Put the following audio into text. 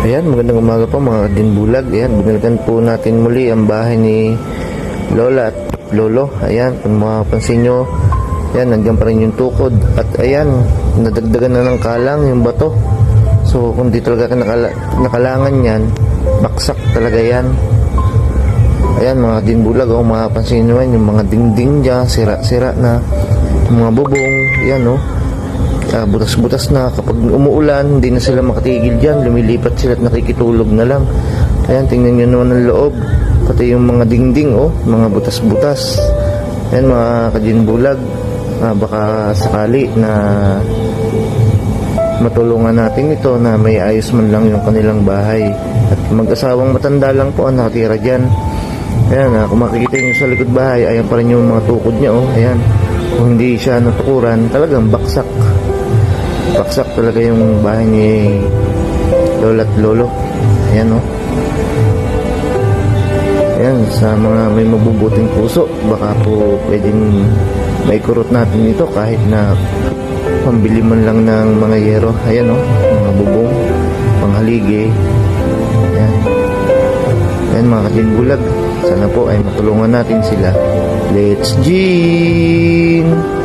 Ayan, magandang umaga po mga dinbulag. Ayan, binalikan po natin muli ang bahay ni Lola at Lolo. Ayan, kung mapapansin nyo, ayan, nandiyan pa rin yung tukod. At ayan, nadagdagan na ng kalang yung bato. So, kung di talaga nakala, nakalangan yan, baksak talaga yan. Ayan, mga dinbulag, oh, mapapansin nyo yan, yung mga dingding dyan, sira-sira na. Mga bubong, yan, oh. Ah, butas-butas na. Kapag umuulan hindi na sila makatigil dyan. Lumilipat sila at nakikitulog na lang. Ayan tingnan nyo naman ang loob. Pati yung mga dingding oh. Mga butas-butas. Ayan mga kajinbulag. Ah, baka sakali na matulungan natin ito na may ayos man lang yung kanilang bahay. At mag-asawang matanda lang po ang nakatira dyan. Ayan ah, kung makikita nyo sa likod bahay ayan pa rin yung mga tukod niya oh. Ayan. Kung hindi siya natukuran talagang baksak baksak talaga yung bahay ni Lola at Lolo. Ayan o. Ayan, sa mga may mabubuting puso, baka po pwedeng maikurot natin ito kahit na pambili man lang ng mga yero. Ayan o, mga bubong, panghaligi. Ayan. Ayan mga katinbulag. Sana po ay matulungan natin sila. Let's gin!